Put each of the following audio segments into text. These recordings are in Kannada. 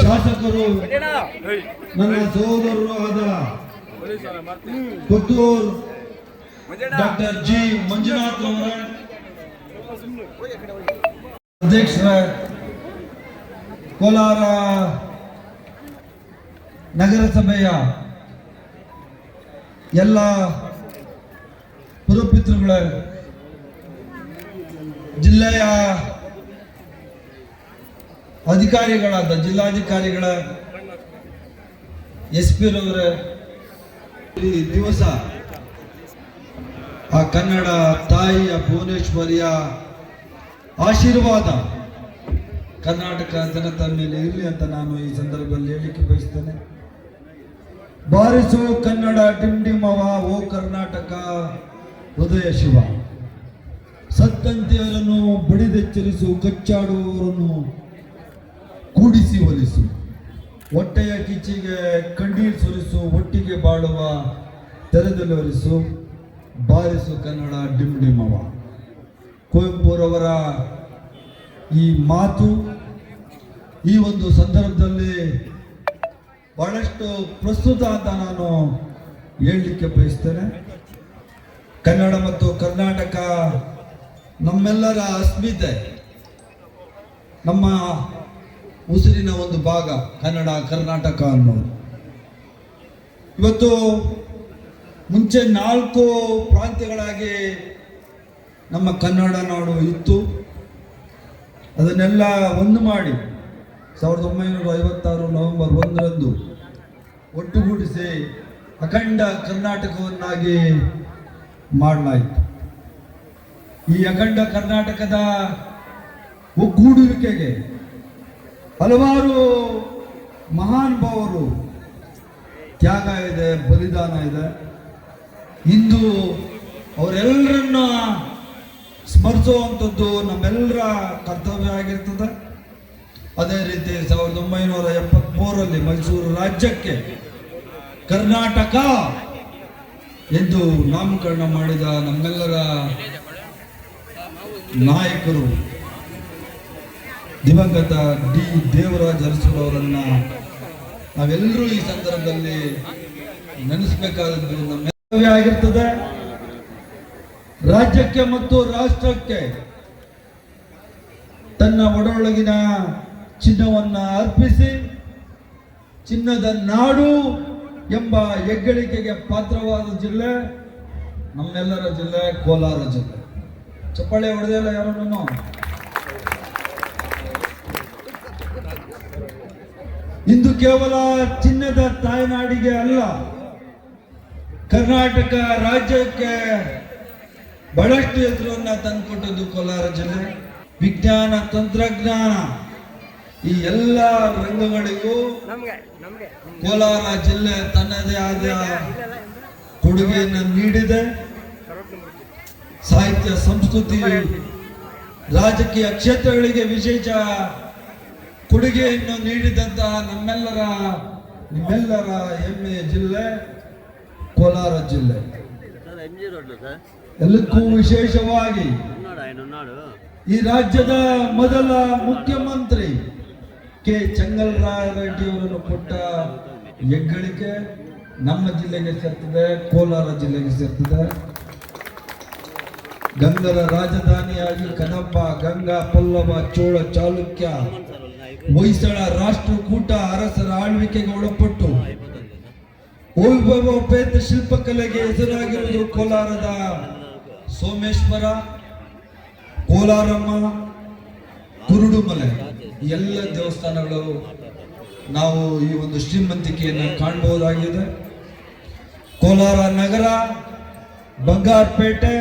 ಶಾಸಕರು ನನ್ನ ಸಹೋದರರು ಆದ ಪುತ್ತೂರ್ ಡಾಕ್ಟರ್ ಜಿ. ಮಂಜುನಾಥ್ ಅಧ್ಯಕ್ಷರ ಕೋಲಾರ ನಗರಸಭೆಯ ಎಲ್ಲ ಪುರಪಿತೃಗಳ ಜಿಲ್ಲೆಯ ಅಧಿಕಾರಿಗಳಾದ ಜಿಲ್ಲಾಧಿಕಾರಿಗಳ ಎಸ್ ಪಿ ರವರ ಈ ದಿವಸ ಆ ಕನ್ನಡ ತಾಯಿಯ ಭುವನೇಶ್ವರಿಯ ಆಶೀರ್ವಾದ ಕರ್ನಾಟಕ ಜನತ ಮೇಲೆ ಇರಲಿ ಅಂತ ನಾನು ಈ ಸಂದರ್ಭದಲ್ಲಿ ಹೇಳಲಿಕ್ಕೆ ಬಯಸ್ತೇನೆ. ಬಾರಿಸು ಕನ್ನಡ ಡಿಂಡಿಮವ ಓ ಕರ್ನಾಟಕ, ಹೃದಯ ಶಿವ. ಸತ್ತಂತೆಯವರನ್ನು ಬಡಿದೆಚ್ಚರಿಸು ಕಚ್ಚಾಡುವವರನ್ನು ಕೂಡಿಸಿ ಹೊಲಿಸು. ಹೊಟ್ಟೆಯ ಕಿಚ್ಚಿಗೆ ಕಣ್ಣೀರು ಸುರಿಸು, ಒಟ್ಟಿಗೆ ಬಾಳುವ ತೆರೆದಲ್ಲಿ ಹೊಲಿಸು ಬಾರಿಸು ಕನ್ನಡ ಡಿಂಡಿಮವ ಕುವೆಂಪುರವರ ಈ ಮಾತು ಈ ಒಂದು ಸಂದರ್ಭದಲ್ಲಿ ಬಹಳಷ್ಟು ಪ್ರಸ್ತುತ ಅಂತ ನಾನು ಹೇಳಲಿಕ್ಕೆ ಬಯಸ್ತೇನೆ. ಕನ್ನಡ ಮತ್ತು ಕರ್ನಾಟಕ ನಮ್ಮೆಲ್ಲರ ಅಸ್ಮಿತೆ. ನಮ್ಮ ಉಸಿರಿನ ಒಂದು ಭಾಗ ಕನ್ನಡ, ಕರ್ನಾಟಕ ಅನ್ನೋದು. ಇವತ್ತು ಮುಂಚೆ ನಾಲ್ಕು ಪ್ರಾಂತ್ಯಗಳಾಗಿ ನಮ್ಮ ಕನ್ನಡ ನಾಡು ಇತ್ತು. ಅದನ್ನೆಲ್ಲ ಒಂದು ಮಾಡಿ ಸಾವಿರದ ಒಂಬೈನೂರ ಐವತ್ತಾರು ನವೆಂಬರ್ ಒಂದರಂದು ಒಟ್ಟುಗೂಡಿಸಿ ಅಖಂಡ ಕರ್ನಾಟಕವನ್ನಾಗಿ ಮಾಡಲಾಯಿತು. ಈ ಅಖಂಡ ಕರ್ನಾಟಕದ ಒಗ್ಗೂಡುವಿಕೆಗೆ ಹಲವಾರು ಮಹಾನುಭಾವರು ತ್ಯಾಗ ಇದೆ, ಬಲಿದಾನ ಇದೆ. ಇಂದು ಅವರೆಲ್ಲರನ್ನ ಸ್ಮರಿಸುವಂಥದ್ದು ನಮ್ಮೆಲ್ಲರ ಕರ್ತವ್ಯ ಆಗಿರ್ತದೆ. ಅದೇ ರೀತಿ ಸಾವಿರದ ಒಂಬೈನೂರ ಎಪ್ಪತ್ಮೂರರಲ್ಲಿ ಮೈಸೂರು ರಾಜ್ಯಕ್ಕೆ ಕರ್ನಾಟಕ ಎಂದು ನಾಮಕರಣ ಮಾಡಿದ ನಮ್ಮೆಲ್ಲರ ನಾಯಕರು. ದಿವಂಗತ ಡಿ. ದೇವರಾಜ್ ಅರಸುರವರನ್ನ ನಾವೆಲ್ಲರೂ ಈ ಸಂದರ್ಭದಲ್ಲಿ ನೆನೆಸಬೇಕಾದದ್ದು ನಮ್ಮ ಕರ್ತವ್ಯ ಆಗಿರ್ತದೆ. ರಾಜ್ಯಕ್ಕೆ ಮತ್ತು ರಾಷ್ಟ್ರಕ್ಕೆ ತನ್ನ ಒಡೊಳಗಿನ ಚಿನ್ನವನ್ನ ಅರ್ಪಿಸಿ, ಚಿನ್ನದ ನಾಡು ಎಂಬ ಹೆಗ್ಗಳಿಕೆಗೆ ಪಾತ್ರವಾದ ಜಿಲ್ಲೆ ನಮ್ಮೆಲ್ಲರ ಜಿಲ್ಲೆ ಕೋಲಾರ ಜಿಲ್ಲೆ. ಚಪ್ಪಾಳೆ ಹೊಡೆದಿಲ್ಲ ಯಾರನ್ನು. ಇಂದು ಕೇವಲ ಚಿನ್ನದ ತಾಯ್ನಾಡಿಗೆ ಅಲ್ಲ ಕರ್ನಾಟಕ ರಾಜ್ಯಕ್ಕೆ ಬಹಳಷ್ಟು ಹೆಸರನ್ನ ತಂದುಕೊಟ್ಟದ್ದು ಕೋಲಾರ ಜಿಲ್ಲೆ. ವಿಜ್ಞಾನ ತಂತ್ರಜ್ಞಾನ ಈ ಎಲ್ಲ ರಂಗಗಳಿಗೂ ಕೋಲಾರ ಜಿಲ್ಲೆ ತನ್ನದೇ ಆದ ಕೊಡುಗೆಯನ್ನು ನೀಡಿದೆ. ಸಾಹಿತ್ಯ ಸಂಸ್ಕೃತಿ ರಾಜಕೀಯ ಕ್ಷೇತ್ರಗಳಿಗೆ ವಿಶೇಷ ಕೊಡುಗೆಯನ್ನು ನೀಡಿದಂತಹ ನಮ್ಮೆಲ್ಲರ ನಿಮ್ಮೆಲ್ಲರ ಹೆಮ್ಮೆಯ ಜಿಲ್ಲೆ ಕೋಲಾರ ಜಿಲ್ಲೆ. ಎಲ್ಲಕ್ಕೂ ವಿಶೇಷವಾಗಿ ಈ ರಾಜ್ಯದ ಮೊದಲ ಮುಖ್ಯಮಂತ್ರಿ ಕೆ. ಚಂಗಲ್ರಾಯರೆಡ್ಡಿಯವರನ್ನು ಕೊಟ್ಟ ಹೆಗ್ಗಳಿಕೆ ನಮ್ಮ ಜಿಲ್ಲೆಗೆ ಸೇರ್ತದೆ ಕೋಲಾರ ಜಿಲ್ಲೆಗೆ ಸೇರ್ತದೆ. ಗಂಗರ ರಾಜಧಾನಿಯಾಗಿ ಕನಪ್ಪ ಗಂಗಾ ಪಲ್ಲವ ಚೋಳ ಚಾಲುಕ್ಯ ಹೊಯ್ಸಳ ರಾಷ್ಟ್ರಕೂಟ ಅರಸರ ಆಳ್ವಿಕೆಗೆ ಒಳಪಟ್ಟು ವೈಭವೋಪೇತ ಶಿಲ್ಪಕಲೆಗೆ ಹೆಸರಾಗಿರುವುದು ಕೋಲಾರದ ಸೋಮೇಶ್ವರ, ಕೋಲಾರಮ್ಮ, ಕುರುಡುಮಲೆ. ಎಲ್ಲ ದೇವಸ್ಥಾನಗಳು ನಾವು ಈ ಒಂದು ಶ್ರೀಮಂತಿಕೆಯನ್ನು ಕಾಣಬಹುದಾಗಿದೆ. ಕೋಲಾರ ನಗರ, ಬಂಗಾರಪೇಟೆ,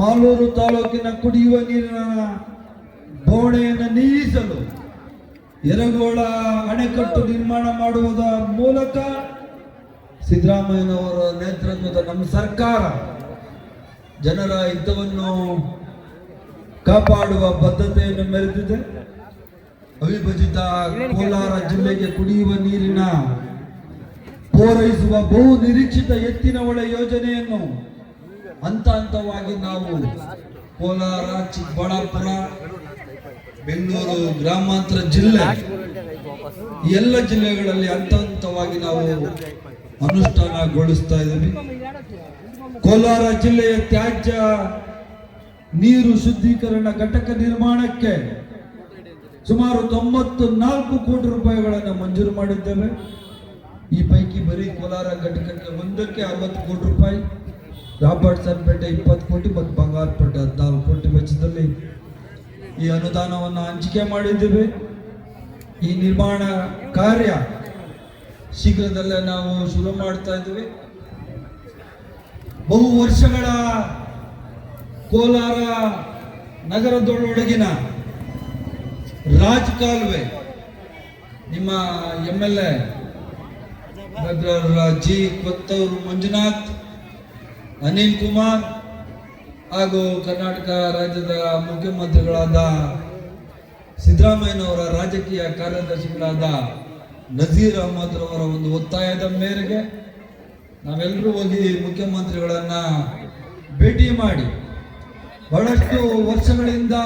ಮಾಲೂರು ತಾಲೂಕಿನ ಕುಡಿಯುವ ನೀರಿನ ಬೋಣೆಯನ್ನು ನೀಗಿಸಲು ಯರಗೋಳ ಅಣೆಕಟ್ಟು ನಿರ್ಮಾಣ ಮಾಡುವುದರ ಮೂಲಕ ಸಿದ್ದರಾಮಯ್ಯನವರ ನೇತೃತ್ವದ ನಮ್ಮ ಸರ್ಕಾರ ಜನರ ಹಿತವನ್ನು ಕಾಪಾಡುವ ಬದ್ಧತೆಯನ್ನು ಮೆರೆದಿದೆ. ಅವಿಭಜಿತ ಕೋಲಾರ ಜಿಲ್ಲೆಗೆ ಕುಡಿಯುವ ನೀರಿನ ಪೂರೈಸುವ ಬಹು ನಿರೀಕ್ಷಿತ ಎತ್ತಿನ ಒಳ ಯೋಜನೆಯನ್ನು ಹಂತ ಹಂತವಾಗಿ ನಾವು ಕೋಲಾರ ಚಿಕ್ಕಬಳ್ಳಾಪುರ ಬೆಂಗಳೂರು ಗ್ರಾಮಾಂತರ ಜಿಲ್ಲೆ, ಎಲ್ಲ ಜಿಲ್ಲೆಗಳಲ್ಲಿ ಹಂತ ಹಂತವಾಗಿ ನಾವು ಅನುಷ್ಠಾನಗೊಳಿಸ್ತಾ ಇದ್ದೀವಿ. ಕೋಲಾರ ಜಿಲ್ಲೆಯ ತ್ಯಾಜ್ಯ ನೀರು ಶುದ್ಧೀಕರಣ ಘಟಕ ನಿರ್ಮಾಣಕ್ಕೆ ಸುಮಾರು ತೊಂಬತ್ತು ನಾಲ್ಕು ಕೋಟಿ ರೂಪಾಯಿಗಳನ್ನು ಮಂಜೂರು ಮಾಡಿದ್ದೇವೆ. ಈ ಪೈಕಿ ಬರೀ ಕೋಲಾರ ಘಟಕಕ್ಕೆ ಒಂದಕ್ಕೆ ಅರವತ್ತು ಕೋಟಿ ರೂಪಾಯಿ ರಾಬರ್ಟ್ಸನ್ ಪೇಟೆ ಇಪ್ಪತ್ತು ಕೋಟಿ, ಮತ್ತು ಬಂಗಾರಪೇಟೆ ಹದಿನಾಲ್ಕು ಕೋಟಿ ವೆಚ್ಚದಲ್ಲಿ ಈ ಅನುದಾನವನ್ನು ಹಂಚಿಕೆ ಮಾಡಿದ್ದೇವೆ. ಈ ನಿರ್ಮಾಣ ಕಾರ್ಯ ಶೀಘ್ರದಲ್ಲೇ ನಾವು ಶುರು ಮಾಡ್ತಾ ಇದ್ದೇವೆ. ಬಹು ವರ್ಷಗಳ ಕೋಲಾರ ನಗರದೊಳಗಿನ ರಾಜ್ ಕಾಲುವೆ, ನಿಮ್ಮ M L A G Kothur Manjunath, Anil Kumar ಹಾಗೂ ಕರ್ನಾಟಕ ರಾಜ್ಯದ ಮುಖ್ಯಮಂತ್ರಿಗಳಾದ ಸಿದ್ದರಾಮಯ್ಯನವರ ರಾಜಕೀಯ ಕಾರ್ಯದರ್ಶಿಗಳಾದ ನಜೀರ್ ಅಹಮದ್ ರವರ ಒಂದು ಒತ್ತಾಯದ ಮೇರೆಗೆ ನಾವೆಲ್ಲರೂ ಹೋಗಿ ಮುಖ್ಯಮಂತ್ರಿಗಳನ್ನ ಭೇಟಿ ಮಾಡಿ ಬಹಳಷ್ಟು ವರ್ಷಗಳಿಂದ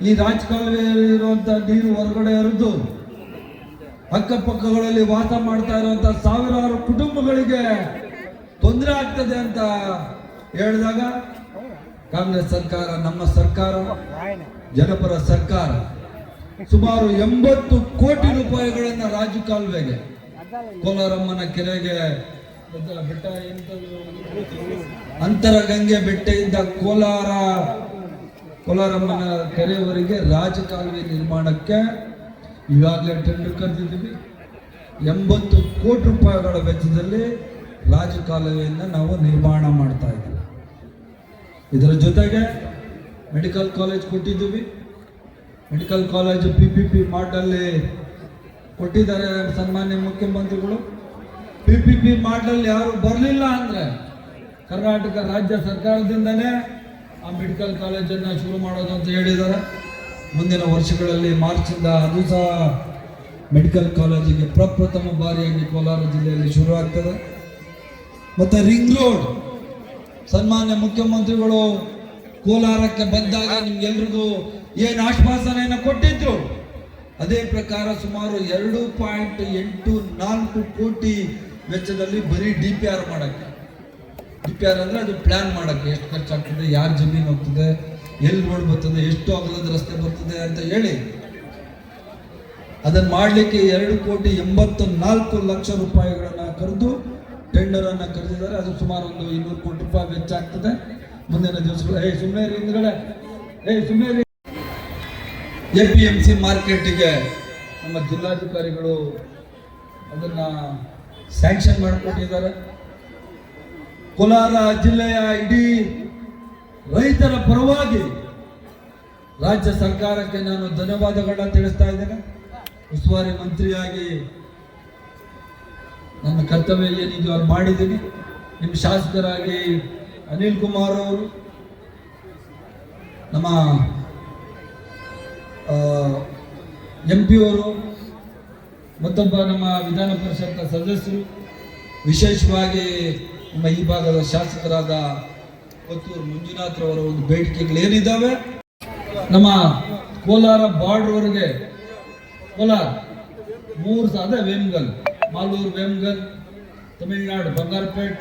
ಈ ರಾಜಕಾಲುವೆಯಲ್ಲಿರುವಂಥ ನೀರು ಹೊರಗಡೆ ಹರಿದು ಅಕ್ಕಪಕ್ಕಗಳಲ್ಲಿ ವಾಸ ಮಾಡ್ತಾ ಇರುವಂತ ಸಾವಿರಾರು ಕುಟುಂಬಗಳಿಗೆ ತೊಂದರೆ ಆಗ್ತದೆ ಅಂತ ಹೇಳಿದಾಗ ಕಾಂಗ್ರೆಸ್ ಸರ್ಕಾರ, ನಮ್ಮ ಸರ್ಕಾರ, ಜನಪರ ಸರ್ಕಾರ ಸುಮಾರು ಎಂಬತ್ತು ಕೋಟಿ ರೂಪಾಯಿಗಳನ್ನ ರಾಜು ಕಾಲುವೆಗೆ, ಕೋಲಾರಮ್ಮನ ಕೆರೆಗೆ ಬೆಟ್ಟ ಅಂತರಗಂಗೆ ಬೆಟ್ಟೆಯಿಂದ ಕೋಲಾರ, ಕೋಲಾರಮ್ಮನ ಕೆರೆಯವರೆಗೆ ರಾಜಕಾಲುವೆ ನಿರ್ಮಾಣಕ್ಕೆ ಈಗಾಗಲೇ ಟೆಂಡರ್ ಕರೆದಿದ್ದೀವಿ. ಎಂಬತ್ತು ಕೋಟಿ ರೂಪಾಯಿಗಳ ವೆಚ್ಚದಲ್ಲಿ ರಾಜಕಾಲುವೆಯನ್ನು ನಾವು ನಿರ್ಮಾಣ ಮಾಡ್ತಾ ಇದ್ದೀವಿ. ಇದರ ಜೊತೆಗೆ ಮೆಡಿಕಲ್ ಕಾಲೇಜ್ ಕೊಟ್ಟಿದ್ದೀವಿ. Medical college P P P ಮಾಡಲ್ಲಿ ಕೊಟ್ಟಿದ್ದಾರೆ ಸನ್ಮಾನ್ಯ ಮುಖ್ಯಮಂತ್ರಿಗಳು. ಪಿ ಪಿ ಪಿ ಮಾಡಲ್ಲಿ ಯಾರು ಬರಲಿಲ್ಲ ಅಂದರೆ ಕರ್ನಾಟಕ ರಾಜ್ಯ ಸರ್ಕಾರದಿಂದನೇ ಆ ಮೆಡಿಕಲ್ ಕಾಲೇಜನ್ನು ಶುರು ಮಾಡೋದು ಅಂತ ಹೇಳಿದ್ದಾರೆ. ಮುಂದಿನ ವರ್ಷಗಳಲ್ಲಿ ಮಾರ್ಚಿಂದ ಅದು ಸಹ ಮೆಡಿಕಲ್ ಕಾಲೇಜಿಗೆ ಪ್ರಪ್ರಥಮ ಬಾರಿಯಾಗಿ ಕೋಲಾರ ಜಿಲ್ಲೆಯಲ್ಲಿ ಶುರು ಆಗ್ತದೆ ಮತ್ತು ರಿಂಗ್ ರೋಡ್ ಸನ್ಮಾನ್ಯ ಮುಖ್ಯಮಂತ್ರಿಗಳು ಕೋಲಾರಕ್ಕೆ ಬಂದಾಗ ನಿಮ್ಗೆಲ್ರಿಗೂ ಏನು ಆಶ್ವಾಸನೆಯನ್ನು ಕೊಟ್ಟಿದ್ರು? ಅದೇ ಪ್ರಕಾರ ಸುಮಾರು ಎರಡು ಪಾಯಿಂಟ್ ಎಂಟು ನಾಲ್ಕು ಕೋಟಿ ವೆಚ್ಚದಲ್ಲಿ ಬರೀ ಡಿ ಪಿ ಆರ್ ಮಾಡೋಕ್ಕೆ. ಡಿ ಪಿ ಆರ್ ಅಂದರೆ ಅದು ಪ್ಲ್ಯಾನ್ ಮಾಡೋಕ್ಕೆ. ಎಷ್ಟು ಖರ್ಚಾಗ್ತದೆ, ಯಾರು ಜಮೀನು ಹೋಗ್ತದೆ, ಎಲ್ಲಿ ರೋಡ್ ಬರ್ತದೆ, ಎಷ್ಟು ಅಗಲದ ರಸ್ತೆ ಬರ್ತದೆ ಅಂತ ಹೇಳಿ. ಅದನ್ನು ಮಾಡಲಿಕ್ಕೆ ಎರಡು ಕೋಟಿ ಎಂಬತ್ತು ನಾಲ್ಕು ಲಕ್ಷ ರೂಪಾಯಿಗಳನ್ನು ಕರೆದು ಟೆಂಡರನ್ನು ಕರೆದಿದ್ದಾರೆ. ಅದು ಸುಮಾರು ಒಂದು ಇನ್ನೂರು ಕೋಟಿ ರೂಪಾಯಿ ವೆಚ್ಚ ಆಗ್ತದೆ. ಮುಂದಿನ ದಿವಸಗಳು ಏ ಸುಮ್ಮನೆ ಹಿಂದ್ಗಡೆ. ಏ ಸುಮ್ಮನೆ ಎ ಪಿ ಎಂ ಸಿ ಮಾರ್ಕೆಟಿಗೆ ನಮ್ಮ ಜಿಲ್ಲಾಧಿಕಾರಿಗಳು ಅದನ್ನು ಸ್ಯಾಂಕ್ಷನ್ ಮಾಡಿಕೊಟ್ಟಿದ್ದಾರೆ. ಕೋಲಾರ ಜಿಲ್ಲೆಯ ಇಡೀ ರೈತರ ಪರವಾಗಿ ರಾಜ್ಯ ಸರ್ಕಾರಕ್ಕೆ ನಾನು ಧನ್ಯವಾದಗಳನ್ನ ತಿಳಿಸ್ತಾ ಇದ್ದೇನೆ. ಉಸ್ತುವಾರಿ ಮಂತ್ರಿಯಾಗಿ ನನ್ನ ಕರ್ತವ್ಯ ಏನಿದೆಯೋ ಅದು ಮಾಡಿದ್ದೀನಿ. ನಿಮ್ಮ ಶಾಸಕರಾಗಿ ಅನಿಲ್ ಕುಮಾರ್ ಅವರು, ನಮ್ಮ ಎಂ ಪಿ ಅವರು, ಮತ್ತೊಬ್ಬ ನಮ್ಮ ವಿಧಾನ ಪರಿಷತ್ ಸದಸ್ಯರು, ವಿಶೇಷವಾಗಿ ನಮ್ಮ ಈ ಭಾಗದ ಶಾಸಕರಾದ ಕೊತ್ತೂರು ಮಂಜುನಾಥ್ರವರ ಒಂದು ಬೇಡಿಕೆಗಳೇನಿದ್ದಾವೆ ನಮ್ಮ ಕೋಲಾರ ಬಾರ್ಡ್ರವರೆಗೆ ಕೋಲಾರ ಮೂರು ಸಾವಿರದ Vemgal. Malur, Vemgal, Tamil Nadu, Bangarapet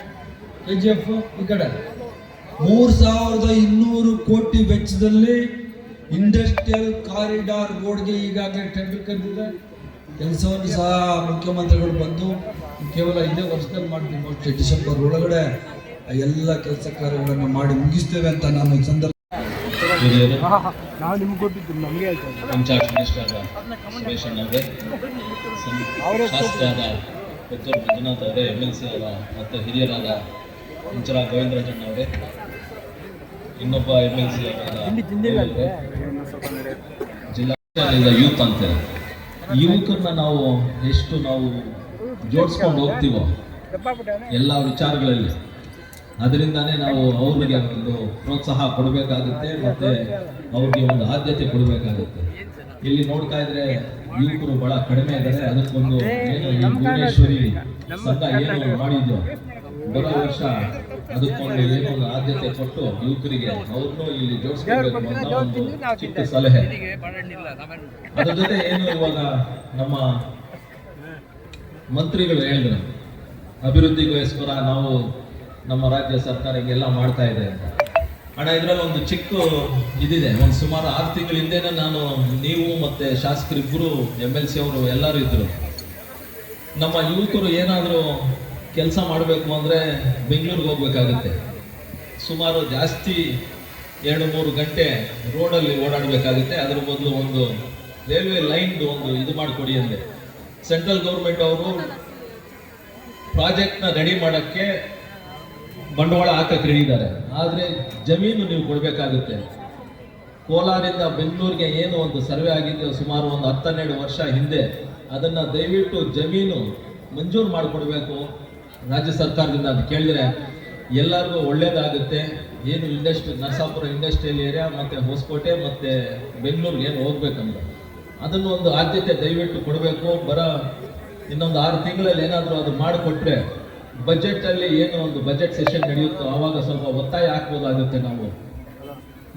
K G F ಈ ಕಡೆ. ಮೂರು ಸಾವಿರದ ಇನ್ನೂರು ಕೋಟಿ ವೆಚ್ಚದಲ್ಲಿ ಇಂಡಸ್ಟ್ರಿಯಲ್ ಕಾರಿಡಾರ್ ರೋಡ್ಗೆ ಈಗಾಗಲೇ ಟೆಂಡರ್ ಕರೆದಿದೆ. ಕೆಲಸವನ್ನು ಸಹ ಮುಖ್ಯಮಂತ್ರಿಗಳು ಬಂದು ಕೇವಲ ಇದೇ ವರ್ಷದಲ್ಲಿ ಮಾಡ್ತೀವಿ. ಡಿಸೆಂಬರ್ ಒಳಗಡೆ ಎಲ್ಲ ಕೆಲಸ ಕಾರ್ಯಗಳನ್ನು ಮಾಡಿ ಮುಗಿಸ್ತೇವೆ ಅಂತ ನಾನು ಈ ಸಂದರ್ಭ ಹಿರಿಯರು ನಾವು ನಿಮ್ಗೆ ಕೊಟ್ಟಿದ್ದು ನಮಗೆ ಮಿನಿಸ್ಟರ್ ಸುರೇಶ್ ಅಣ್ಣವರೇ ಶಾಸಕರಾದ ಪುತ್ತೂರು ಮಂಜುನಾಥ್ ಅವರೇ ಎಂ ಎಲ್ ಸಿ ಅವರ ಮತ್ತು ಹಿರಿಯರಾದ ಇಂಚರ ಗೋವಿಂದರಾಜಣ್ಣ ಅವರೇ. ಇನ್ನೊಬ್ಬ ಎಂ ಎಲ್ ಸಿ ಜಿಲ್ಲಾ ಯೂತ್ ಅಂತೇಳಿ ಯುವಕರನ್ನ ನಾವು ಎಷ್ಟು ನಾವು ಜೋಡಿಸ್ಕೊಂಡು ಹೋಗ್ತೀವೋ ಎಲ್ಲ ವಿಚಾರಗಳಲ್ಲಿ. ಅದರಿಂದಾನೇ ನಾವು ಅವ್ರಿಗೆ ಒಂದು ಪ್ರೋತ್ಸಾಹ ಕೊಡಬೇಕಾಗುತ್ತೆ ಮತ್ತೆ ಅವ್ರಿಗೆ ಒಂದು ಆದ್ಯತೆ ಕೊಡಬೇಕಾಗುತ್ತೆ. ಇಲ್ಲಿ ನೋಡ್ತಾ ಇದ್ರೆ ಯುವಕರು ಬಹಳ ಕಡಿಮೆ ಇದ್ದಾರೆ. ಅದಕ್ಕೊಂದು ಏನು ಭುವನೇಶ್ವರಿ ಸಂಘ ಏನು ಮಾಡಿದ್ದು. ಬರೋ ವರ್ಷ ಅದಕ್ಕೊಂದು ಏನೋ ಒಂದು ಆದ್ಯತೆ ಕೊಟ್ಟು ಯುವಕರಿಗೆ ಅವ್ರನ್ನೂ ಇಲ್ಲಿ ಜೋಡಿಸ್ಕೊಂಡು ಸಲಹೆ. ಅದ್ರ ಜೊತೆ ಏನು ಇವಾಗ ನಮ್ಮ ಮಂತ್ರಿಗಳು ಹೇಳಿದ್ರು. ಅಭಿವೃದ್ಧಿಗೋಸ್ಕರ ನಾವು ನಮ್ಮ ರಾಜ್ಯ ಸರ್ಕಾರ ಹಿಂಗೆಲ್ಲ ಮಾಡ್ತಾ ಇದೆ ಅಂತ. ಅಣ್ಣ, ಇದರಲ್ಲಿ ಒಂದು ಚಿಕ್ಕ ಇದಿದೆ. ಒಂದು ಸುಮಾರು ಆರು ತಿಂಗಳ ಹಿಂದೆನೇ ನಾನು ನೀವು ಮತ್ತೆ ಶಾಸಕರಿಬ್ಬರು ಎಂ ಎಲ್ ಸಿ ಅವರು ಎಲ್ಲರೂ ಇದ್ದರು ನಮ್ಮ ಯುವಕರು ಏನಾದರೂ ಕೆಲಸ ಮಾಡಬೇಕು ಅಂದರೆ ಬೆಂಗಳೂರಿಗೆ ಹೋಗ್ಬೇಕಾಗುತ್ತೆ. ಸುಮಾರು ಜಾಸ್ತಿ ಎರಡು ಮೂರು ಗಂಟೆ ರೋಡಲ್ಲಿ ಓಡಾಡಬೇಕಾಗುತ್ತೆ. ಅದ್ರ ಬದಲು ಒಂದು ರೈಲ್ವೆ ಲೈನ್ದು ಒಂದು ಇದು ಮಾಡಿಕೊಡಿ ಅಂದರೆ ಸೆಂಟ್ರಲ್ ಗೌರ್ಮೆಂಟ್ ಅವರು ಪ್ರಾಜೆಕ್ಟ್ನ ರೆಡಿ ಮಾಡೋಕ್ಕೆ ಬಂಡವಾಳ ಹಾಕಕ್ಕೆ ರೆಡಿ ಇದ್ದಾರೆ. ಆದರೆ ಜಮೀನು ನೀವು ಕೊಡಬೇಕಾಗುತ್ತೆ. ಕೋಲಾರಿಂದ ಬೆಂಗಳೂರಿಗೆ ಏನು ಒಂದು ಸರ್ವೆ ಆಗಿದ್ದು ಸುಮಾರು ಒಂದು ಹತ್ತನ್ನೆರಡು ವರ್ಷ ಹಿಂದೆ ಅದನ್ನು ದಯವಿಟ್ಟು ಜಮೀನು ಮಂಜೂರು ಮಾಡಿಕೊಡ್ಬೇಕು. ರಾಜ್ಯ ಸರ್ಕಾರದಿಂದ ಅದು ಕೇಳಿದ್ರೆ ಎಲ್ಲರಿಗೂ ಒಳ್ಳೇದಾಗುತ್ತೆ. ಏನು ಇಂಡಸ್ಟ್ರಿ ನರಸಾಪುರ ಇಂಡಸ್ಟ್ರಿಯಲ್ ಏರಿಯಾ ಮತ್ತು ಹೊಸಕೋಟೆ ಮತ್ತು ಬೆಂಗಳೂರಿಗೆ ಏನು ಹೋಗ್ಬೇಕಂದ್ರೆ. ಅದನ್ನು ಒಂದು ಆದ್ಯತೆ ದಯವಿಟ್ಟು ಕೊಡಬೇಕು. ಬರ ಇನ್ನೊಂದು ಆರು ತಿಂಗಳಲ್ಲಿ ಏನಾದರೂ ಅದು ಮಾಡಿಕೊಟ್ರೆ ಬಜೆಟಲ್ಲಿ ಏನು ಒಂದು ಬಜೆಟ್ ಸೆಷನ್ ನಡೆಯುತ್ತೋ ಆವಾಗ ಸ್ವಲ್ಪ ಒತ್ತಾಯ ಹಾಕ್ಬೋದಾಗುತ್ತೆ ನಾವು.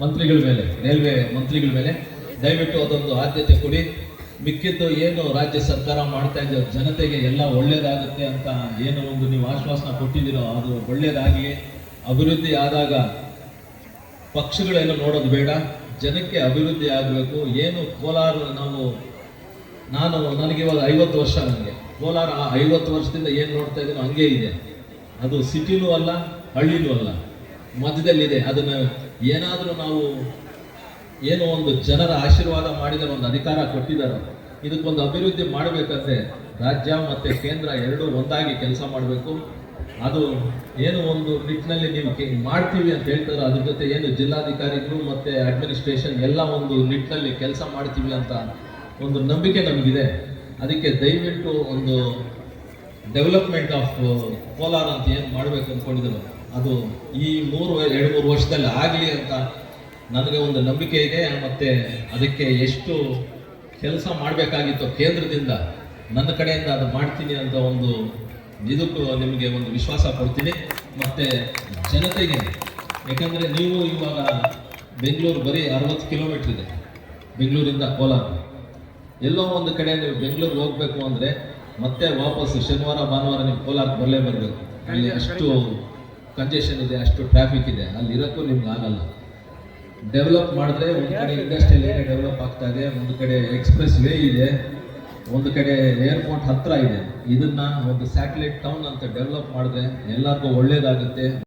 ಮಂತ್ರಿಗಳ ಮೇಲೆ, ರೈಲ್ವೆ ಮಂತ್ರಿಗಳ ಮೇಲೆ. ದಯವಿಟ್ಟು ಅದೊಂದು ಆದ್ಯತೆ ಕೊಡಿ. ಮಿಕ್ಕಿದ್ದು ಏನು ರಾಜ್ಯ ಸರ್ಕಾರ ಮಾಡ್ತಾ ಜನತೆಗೆ ಎಲ್ಲ ಒಳ್ಳೇದಾಗುತ್ತೆ ಅಂತ ಏನು ಒಂದು ನೀವು ಆಶ್ವಾಸನ ಕೊಟ್ಟಿದ್ದೀರೋ ಅದು ಒಳ್ಳೇದಾಗಿ ಅಭಿವೃದ್ಧಿ ಆದಾಗ ಪಕ್ಷಗಳೇನು ನೋಡೋದು ಬೇಡ. ಜನಕ್ಕೆ ಅಭಿವೃದ್ಧಿ ಆಗಬೇಕು. ಏನು ಕೋಲಾರ ನಾವು, ನಾನು ನನಗಿವಾಗ ಐವತ್ತು ವರ್ಷ ನನಗೆ. ಕೋಲಾರ ಆ ಐವತ್ತು ವರ್ಷದಿಂದ ಏನು ನೋಡ್ತಾ ಇದ್ದೀನೋ ಹಂಗೆ ಇದೆ. ಅದು ಸಿಟಿನೂ ಅಲ್ಲ ಹಳ್ಳಿನೂ ಅಲ್ಲ. ಮಧ್ಯದಲ್ಲಿದೆ. ಅದನ್ನು ಏನಾದರೂ ನಾವು ಏನೋ ಒಂದು ಜನರ ಆಶೀರ್ವಾದ ಮಾಡಿದರೆ ಒಂದು ಅಧಿಕಾರ ಕೊಟ್ಟಿದ್ದಾರೆ, ಇದಕ್ಕೊಂದು ಅಭಿವೃದ್ಧಿ ಮಾಡಬೇಕಂದ್ರೆ ರಾಜ್ಯ ಮತ್ತು ಕೇಂದ್ರ ಎರಡೂ ಒಂದಾಗಿ ಕೆಲಸ ಮಾಡಬೇಕು. ಅದು ಏನು ಒಂದು ನಿಟ್ಟಿನಲ್ಲಿ ನೀವು ಮಾಡ್ತೀವಿ ಅಂತ ಹೇಳ್ತಾರೆ ಅದ್ರ ಜೊತೆ ಏನು ಜಿಲ್ಲಾಧಿಕಾರಿಗಳು ಮತ್ತು ಅಡ್ಮಿನಿಸ್ಟ್ರೇಷನ್ ಎಲ್ಲ ಒಂದು ನಿಟ್ಟಿನಲ್ಲಿ ಕೆಲಸ ಮಾಡ್ತೀವಿ ಅಂತ ಒಂದು ನಂಬಿಕೆ ನಮಗಿದೆ. ಅದಕ್ಕೆ ದಯವಿಟ್ಟು ಒಂದು ಡೆವಲಪ್ಮೆಂಟ್ ಆಫ್ ಕೋಲಾರ ಅಂತ ಏನು ಮಾಡಬೇಕು ಅಂದ್ಕೊಂಡಿದ್ರು ಅದು ಈ ಮೂರು, ಎರಡು ಮೂರು ವರ್ಷದಲ್ಲಿ ಆಗಲಿ ಅಂತ ನನಗೆ ಒಂದು ನಂಬಿಕೆ ಇದೆ. ಮತ್ತು ಅದಕ್ಕೆ ಎಷ್ಟು ಕೆಲಸ ಮಾಡಬೇಕಾಗಿತ್ತು ಕೇಂದ್ರದಿಂದ ನನ್ನ ಕಡೆಯಿಂದ ಅದು ಮಾಡ್ತೀನಿ ಅಂತ ಒಂದು ಇದಕ್ಕೂ ನಿಮಗೆ ಒಂದು ವಿಶ್ವಾಸ ಕೊಡ್ತೀನಿ. ಮತ್ತು ಜನತೆಗೆ, ಯಾಕಂದರೆ ನೀವು ಇವಾಗ ಬೆಂಗಳೂರು ಬರೀ ಅರವತ್ತು ಕಿಲೋಮೀಟ್ರ್ ಇದೆ, ಬೆಂಗಳೂರಿಂದ ಕೋಲಾರ ಎಲ್ಲೋ ಒಂದು ಕಡೆ ನೀವು ಬೆಂಗಳೂರಿಗೆ ಹೋಗ್ಬೇಕು ಅಂದರೆ ಮತ್ತೆ ವಾಪಸ್ ಶನಿವಾರ ಭಾನುವಾರ ನೀವು ಕೋಲಾರಕ್ಕೆ ಬರಲೇ ಬರಬೇಕು. ಅಲ್ಲಿ ಅಷ್ಟು ಕಂಜೆಷನ್ ಇದೆ ಅಷ್ಟು ಟ್ರಾಫಿಕ್ ಇದೆ. ಅಲ್ಲಿ ಇರೋಕ್ಕೂ ನಿಮ್ಗೆ ಆಗಲ್ಲ. ಡೆವಲಪ್ ಮಾಡಿದ್ರೆ ಒಂದು ಕಡೆ ಇಂಡಸ್ಟ್ರಿಯಲ್ ಏರಿಯಾ ಡೆವಲಪ್ ಆಗ್ತಾ ಇದೆ ಒಂದು ಕಡೆ ಎಕ್ಸ್ಪ್ರೆಸ್ ವೇ ಇದೆ ಒಂದು ಕಡೆ ಏರ್ಪೋರ್ಟ್ ಹತ್ರ ಇದೆ. ಇದನ್ನ ಒಂದು ಸ್ಯಾಟಲೈಟ್ ಟೌನ್ ಅಂತ ಡೆವಲಪ್ ಮಾಡಿದ್ರೆ ಎಲ್ಲರಿಗೂ ಒಳ್ಳೇದಾಗುತ್ತೆ.